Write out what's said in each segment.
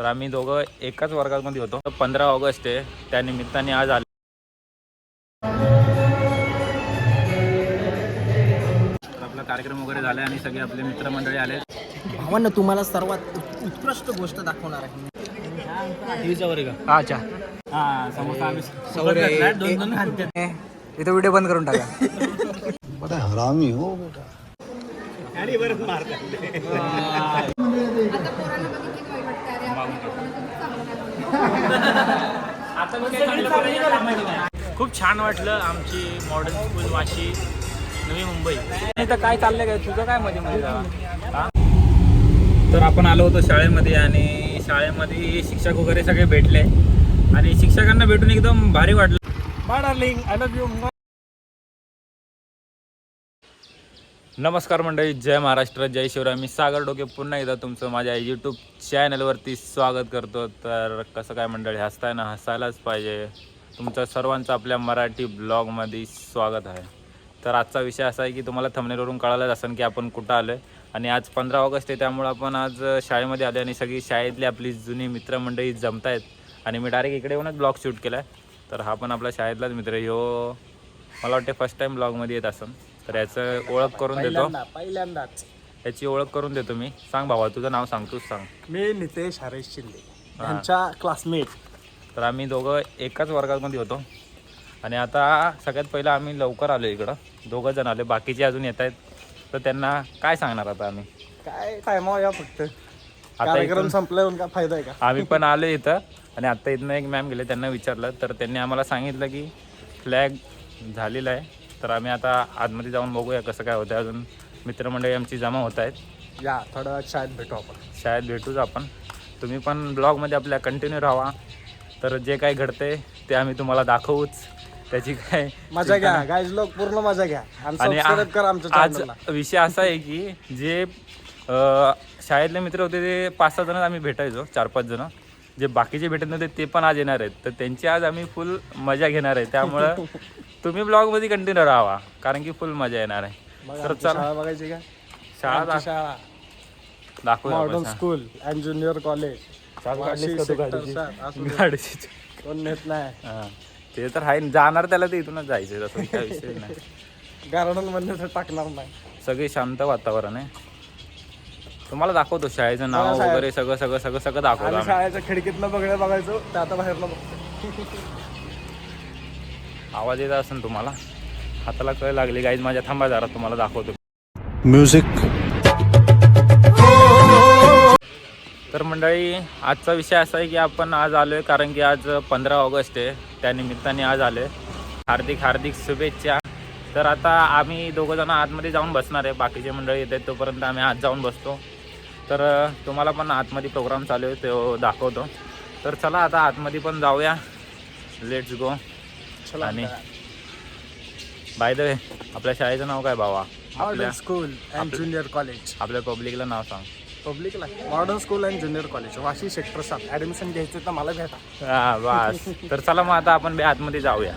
तर आम्ही दोघं एकाच वर्गामध्ये होतो. पंधरा ऑगस्ट आहे. त्या निमित्ताने आज आले. आपला कार्यक्रम वगैरे झाला आणि सगळे आपले मित्रमंडळी आले. भावांना तुम्हाला सर्वात उत्- उत्कृष्ट गोष्ट दाखवणार आहे. अच्छा हा समोसा आम्ही दोन दोन इथं व्हिडिओ बंद करून टाका. बड़ा हरामी हो बेटा. आता पोरांना बघितली की वाईट वाटतं अरे आपण पोरांना खूप छान वाटलं आमची मॉडर्न स्कूल वाशी नवी मुंबई. इथं काय चाललंय काय तुझं काय मध्ये मध्ये तर आपण आलो होतो शाळेमध्ये आणि शाळेमध्ये शिक्षक वगैरे सगळे भेटले. आणि शिक्षकांना भेटून एकदम भारी वाटलं. नमस्कार मंडळी जय महाराष्ट्र जय शिवराय. मी सागर डोके. पुन्हा एकदा तुमचं माझ्या यूट्यूब चॅनलवरती स्वागत करतो. तर कसं काय मंडळी हसताय ना हसायलाच पाहिजे. तुमचं सर्वांचं आपल्या मराठी ब्लॉगमध्ये स्वागत आहे. तर आजचा विषय असा आहे की तुम्हाला थंबनेलवरून कळालंच असेल की आपण कुठं आलो आहे आणि आज पंधरा ऑगस्ट आहे त्यामुळं आपण आज शाळेमध्ये आलो आणि सगळी शाळेतली आपली जुनी मित्रमंडळी जमत आहेत आणि मी डायरेक्ट इकडे येऊनच ब्लॉग शूट केला आहे तर हा पण आपला शाळेतलाच मित्र आहे. ह्यो मला वाटते फर्स्ट टाइम ब्लॉगमध्ये येत असेल तर याचं ओळख करून देतो. पहिल्यांदाच. याची ओळख करून देतो मी. सांग भावा तुझं नाव सांग तूच सांग. मी नितेश हरेश शिंदे. यांच्या क्लासमेट तर आम्ही दोघं एकाच वर्गामध्ये होतो. आणि आता सगळ्यात पहिलं आम्ही लवकर आलो इकडं. दोघं जण आले. बाकीचे अजून येत आहेत. तर त्यांना काय सांगणार आता आम्ही? काय टायमावर या फक्त? आता कार्यक्रम इथून- संपल्यावर काय फायदा आहे का? आम्ही पण आलो इथं. आणि आत्ता इथनं एक मॅम गेले. त्यांना विचारलं. तर त्यांनी आम्हाला सांगितलं की फ्लॅग झालेला आहे. तर आम्ही आता आतमध्ये जाऊन बघूया कसं काय होतं अजून मित्रमंडळी आमची जमा होत आहेत. या वेळात शाळेत भेटू आपण. शाळेत भेटूच आपण. तुम्ही पण ब्लॉगमध्ये आपल्या कंटिन्यू राहा. तर जे काही घडते ते आम्ही तुम्हाला दाखवूच. त्याची काय मजा घ्या. गाईज लोक पूर्ण मजा घ्या. आणि आज विषय असा आहे की जे शाळेतले मित्र होते ते पाच सहा जण आम्ही भेटायचो चार पाच जण. जे बाकीचे भेटत नव्हते ते पण आज येणार आहेत. तर त्यांची आज आम्ही फुल मजा घेणार आहे. त्यामुळं तुम्ही ब्लॉगमध्ये कंटिन्यू राहा कारण की फुल मजा येणार आहे. तर चला. शाळा बघायची का? शाळा मॉडर्न आपण. School and junior college Vashi Tu sector गाडीची? सात, असू दे. गाडीची. कोण नेत नाही. हा. ते तर आहे. जाणार त्याला ते इथूनच जायचं तसं काय विषय नाही. गार्डनमध्ये तर टाकणार नाही. सगळे शांत वातावरण आहे. तुम्हाला दाखवतो शाळेचं नाव शाळेत- वगैरे सगळं सगळं सगळं सगळं दाखवतो आम्ही. शाळेच्या खिडकीतनं बघणं बघायचो ते आता बघतो आवाज येत असेल तुम्हाला? हाताला कळ लागली. गाईज माझ्या थांबा जरा तुम्हाला दाखवतो. म्यूजिक तर मंडळी आजचा विषय असा आहे की आपण आज आलो आहे कारण की आज पंधरा ऑगस्ट आहे. त्या निमित्ताने आज आलो आहे हार्दिक हार्दिक शुभेच्छा. तर आता आम्ही दोघं जण आतमध्ये जाऊन बसणार आहे. बाकीचे मंडळी येत आहेत तोपर्यंत आम्ही आत जाऊन बसतो. तर तुम्हाला पण आतमध्ये प्रोग्राम चालू आहे तो दाखवतो. तर चला आता आतमध्ये पण जाऊया. लेट्स गो चला. आणि बाय द वे आपल्या शाळेचं नाव काय भावा? आपल्या स्कूल अँड ज्युनियर कॉलेज आपल्या पब्लिकला नाव सांग. पब्लिकला modern school and junior college Vashi sector सात. ॲडमिशन घ्यायचं तर मला भेटा. हा बस तर चला मग आता आपण बे आतमध्ये जाऊया.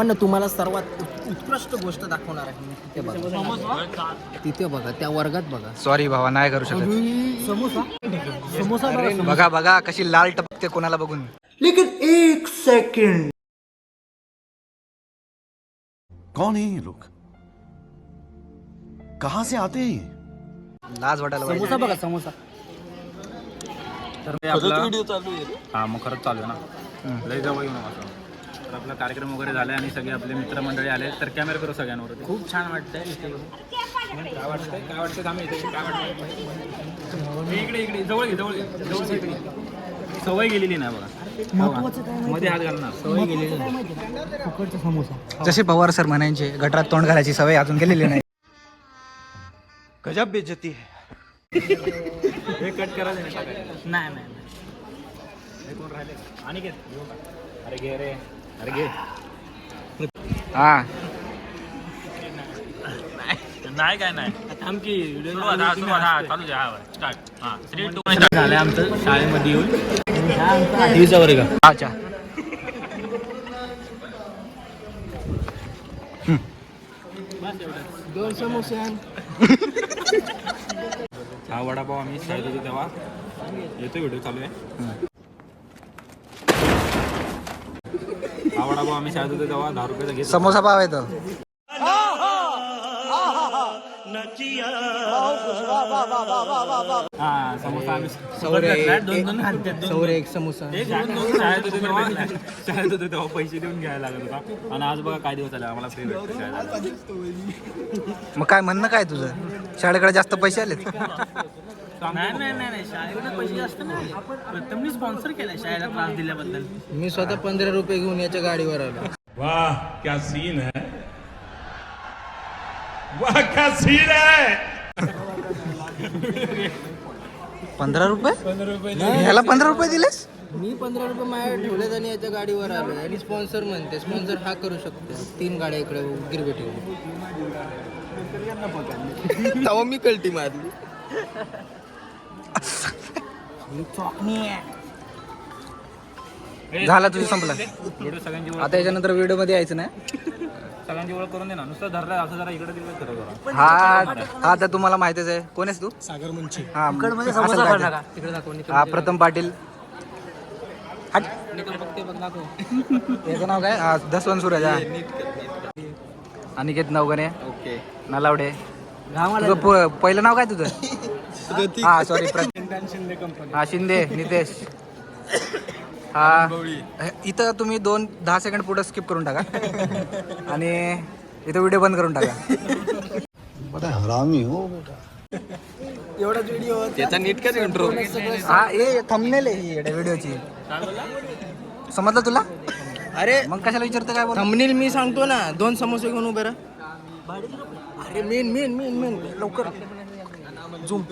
भावांना तुम्हाला सर्वात उत्- उत्कृष्ट गोष्ट दाखवणार आहे. मी तिथे बघा. तिथे बघा त्या वर्गात बघा. सॉरी भावा नाही करू शकत. समोसा? समोसा बघा बघा बघा कशी लाल टपकते कोणाला बघून. कौन है ये लोग? कहां से आते हैं ये? लाज वाटायला पाहिजे. समोसा बघा समोसा. हा मग खरंच चालू आहे ना. लय जवळ येऊ नका. तर आपला कार्यक्रम वगैरे झाला आणि सगळे आपले मित्रमंडळी आले तर कॅमेरा करू सगळ्यांवर खूप छान वाटतंय इथे काय वाटतंय? काय वाटतं आम्ही इथे. काय वाटतं इकडे इकडे. जवळ घे जवळ जवळ इकडे. सवय गेलेली नाही बघा. मध्ये हात घालणार. सवय गेलेली नाही. फुकटचा समोसा. जसे पवार सर म्हणायचे गटरात तोंड घालायची सवय अजून गेलेली नाही. गजब बेइज्जती है। हे कट करायला नाही. नाही नाही. कोण राहिले? आणि घे. अरे घे रे. हा. नाही काय नाही. हा, हा, हा. हा. झालंय आमचं शाळेमध्ये येऊन. आठवीचा वर्ग. अच्छा दोन समोसे. हा वडापाव आम्ही शाळेत होतो तेव्हा. येतो व्हिडिओ चालू आहे. वडापाव आम्ही शाळेत होतो तेव्हा दहा रुपयाचा घेत होतो. समोसा पाव येतो हा समोसा आम्ही सौरे घेतलाय. दोन दोन एक- सौरे एक समोसा. एक दोन दोन शाळेत होते तेव्हा. शाळेत होते तेव्हा पैसे देऊन घ्यायला लागत होता. आणि आज बघा काय दिवस आले आम्हाला फ्री भेटतं शाळेला. मग काय म्हणणं काय तुझं? शाळेकडे जास्त पैसे आलेत? नाही नाही नाही नाही. शाळेकडे पैसे जास्त नाही. प्रथमनी स्पॉन्सर केलाय शाळेला त्रास दिल्याबद्दल. मी स्वतः पंधरा रुपये घेऊन याच्या गाडीवर आलो. वाह क्या सीन है? वाह क्या सीन है? पंधरा रुपये? ह्याला पंधरा रुपये दिलेस? मी पंधरा रुपये माझ्या ठेवलेत आणि याच्या गाडीवर आलो. आणि स्पॉन्सर म्हणते. स्पॉन्सर हा करू शकतो. तीन गाड्या इकडे गिरवे ठेवून. तेव्हा मी कल्टी मारली. झाला तुझं संपला. व्हिडिओ सगळ्यांची ओळख आता याच्यानंतर व्हिडिओमध्ये यायचं नाही. सगळ्यांची ओळख करून दे ना. नुसतं धरलं असं जरा इकडे तिकडे हा हा तर तुम्हाला माहितीच आहे. कोण आहेस तू? सागर मुंची हा काय ते. तिकडे दाखव निकल हा प्रथम पाटील. हट. निकल बघते बघ दाखव. याचं नाव काय? हा, दसवंत सूरज हा. अनिकेत नवगणे. ओके. नलावडे. तुझं प- पहिलं नाव काय तुझं? हा सॉरी हा शिंदे नितेश. हा. इथं तुम्ही दोन दहा सेकंड पुढे स्किप करून टाका. आणि इथं व्हिडिओ बंद करून टाका. बड़ा हरामी हो बेटा एवढाच व्हिडिओ त्याचा नीट कर इंट्रो हा ए थंबनेल आहे ही व्हिडिओची समजलं तुला? अरे मग कशाला विचारतं काय बोल थंबनेल मी सांगतो ना. दोन समोसे घेऊन उभे राहा. अरे मेन मेन मेन मेन लवकर. झूम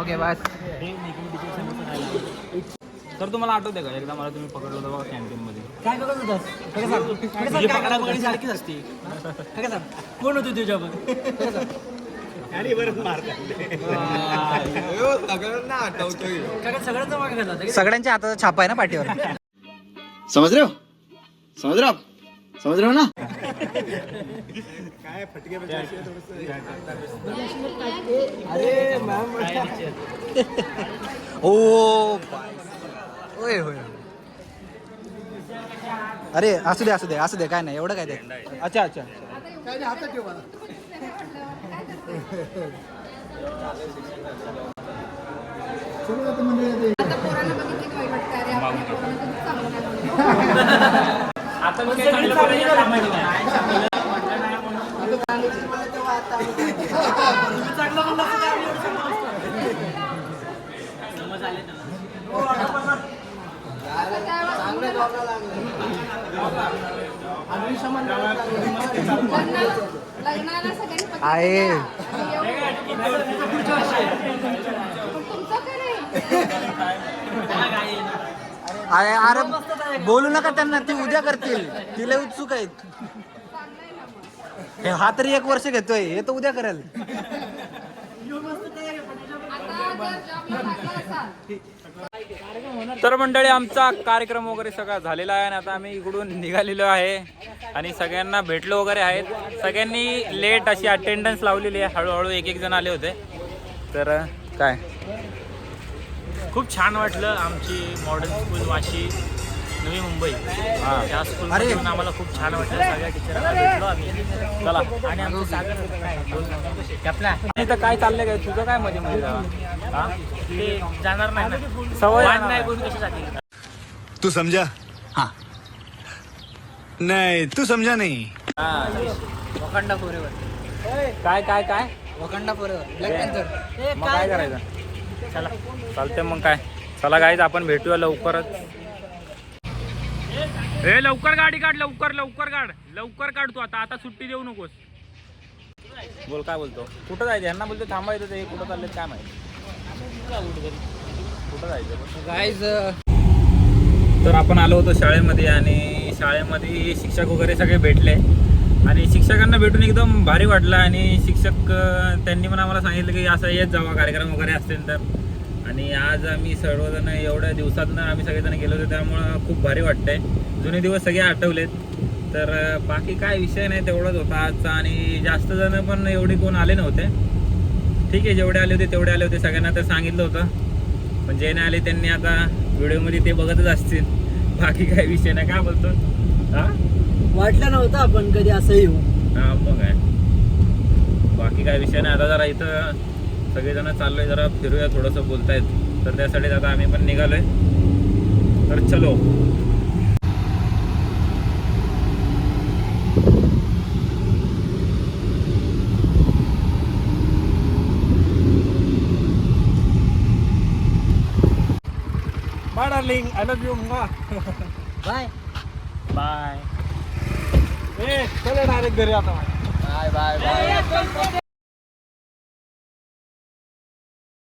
ओके बस तर तुम्हाला आठवते का? एकदा मला तुम्ही पकडलं होतं बघा कॅन्टीन मध्ये काय करत होतास पकडा पकडी सारखीच असते. काय सांग कोण होते तुझ्यावर सगळ्यांच्या हाताचा छापा आहे ना पाठीवर. रहे हो समझ रहे हो आप समझ रहे हो ना ओ होय होय. अरे असू दे असू दे असू दे काय नाही एवढं काय ते. अच्छा अच्छा. आता आहे. तुमचं काय नाही? अरे अरे बोलू नका त्यांना ती उद्या करतील. तिला उत्सुक आहेत. हे हा तरी एक वर्ष घेतोय. हे तर उद्या करेल. आता जर जॉबला लागला असाल. तर मंडळी आमचा कार्यक्रम वगैरे सगळा झालेला आहे आणि आता आम्ही इकडून निघालेलो आहे आणि सगळ्यांना भेटलो वगैरे आहेत. सगळ्यांनी लेट अशी अटेंडन्स लावलेली आहे. हळूहळू एक एक जण आले होते. तर काय? खूप छान वाटलं आमची मॉडर्न स्कूल वाशी नवी मुंबई. हां. त्या स्कूल आम्हाला खूप छान वाटलं. सगळ्या टीचरांना भेटलो आम्ही. चला. आणि आमचं सागर काय चाललंय काय? तुझं काय मध्ये मध्ये? ते जाणार नाही ना. सवय नाही. बोलून कशासाठी तू समझा हाँ. नहीं तू समझा नहीं. हा. वखंडा फोरेवर काय काय काय? वखंडा फोरेवर ब्लॅक पॅन्थर मग काय करायचं? चला चालते मग काय. चला गाईज आपण भेटूया लवकरच. ए लवकर गाडी काढ लवकर लवकर काढ. लवकर काढ तू आता आता सुट्टी देऊ नकोस. बोल काय बोलतो? कुठं जायचं? यांना बोलतो थांबायचं ते कुठं चालले काय माहिती. कुठं जायचं? गाईज तर आपण आलो होतो शाळेमध्ये आणि शाळेमध्ये शिक्षक वगैरे सगळे भेटले. आणि शिक्षकांना भेटून एकदम भारी वाटलं आणि शिक्षक त्यांनी पण आम्हाला सांगितलं की असं येत जावा कार्यक्रम वगैरे असतील तर. आणि आज आम्ही सर्वजण एवढ्या दिवसातनं आम्ही सगळेजण गेलो होतो त्यामुळं खूप भारी वाटतंय. जुने दिवस सगळे आठवलेत. तर बाकी काय विषय नाही तेवढंच होता आजचा आणि जास्त जण पण एवढे कोण आले नव्हते. ठीक आहे जेवढे आले होते तेवढे आले होते सगळ्यांना तर सांगितलं होतं. पण जे नाही आले त्यांनी आता व्हिडिओमध्ये ते बघतच असतील. बाकी काय विषय नाही काय बोलतो हा? वाटलं नव्हतं आपण कधी असं येऊ. हा मग काय. बाकी काय विषय नाही आता जरा इथं सगळेजण चाललोय जरा फिरूया थोडंसं बोलतायत. तर त्यासाठी आता आम्ही पण निघालोय. तर चलो. Bye darling I love you bye bye ए चला डायरेक्ट घरी आता. Bye bye bye